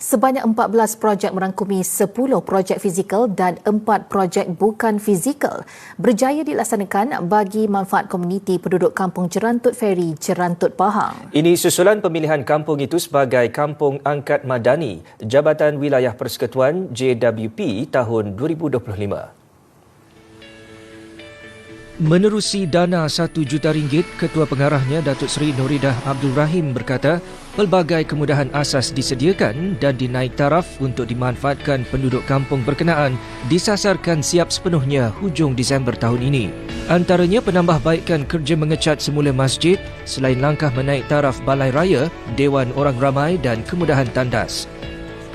Sebanyak 14 projek merangkumi 10 projek fizikal dan 4 projek bukan fizikal berjaya dilaksanakan bagi manfaat komuniti penduduk Kampung Jerantut Ferry, Jerantut Pahang. Ini susulan pemilihan kampung itu sebagai Kampung Angkat Madani Jabatan Wilayah Persekutuan JWP tahun 2025. Menerusi dana 1 juta ringgit, Ketua Pengarahnya Datuk Seri Nuridah Abdul Rahim berkata, pelbagai kemudahan asas disediakan dan dinaik taraf untuk dimanfaatkan penduduk kampung berkenaan disasarkan siap sepenuhnya hujung Disember tahun ini. Antaranya penambahbaikan kerja mengecat semula masjid selain langkah menaik taraf balai raya, Dewan Orang Ramai dan kemudahan tandas.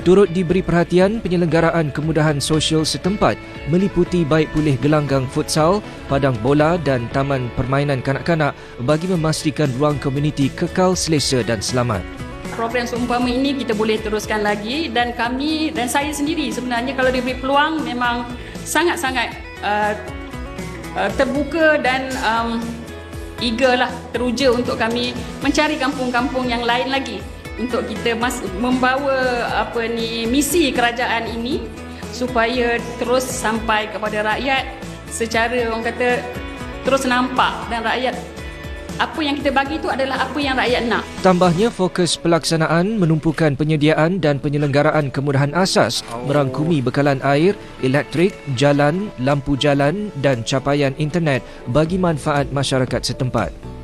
Turut diberi perhatian penyelenggaraan kemudahan sosial setempat meliputi baik pulih gelanggang futsal, padang bola dan taman permainan kanak-kanak bagi memastikan ruang komuniti kekal selesa dan selamat. Program seumpama ini kita boleh teruskan lagi dan kami dan saya sendiri sebenarnya kalau diberi peluang memang sangat-sangat uh, uh, terbuka dan um, eager lah, teruja untuk kami mencari kampung-kampung yang lain lagi untuk kita mas membawa apa ni misi kerajaan ini supaya terus sampai kepada rakyat secara orang kata terus nampak dan rakyat apa yang kita bagi itu adalah apa yang rakyat nak. Tambahnya fokus pelaksanaan menumpukan penyediaan dan penyelenggaraan kemudahan asas merangkumi bekalan air, elektrik, jalan, lampu jalan dan capaian internet bagi manfaat masyarakat setempat.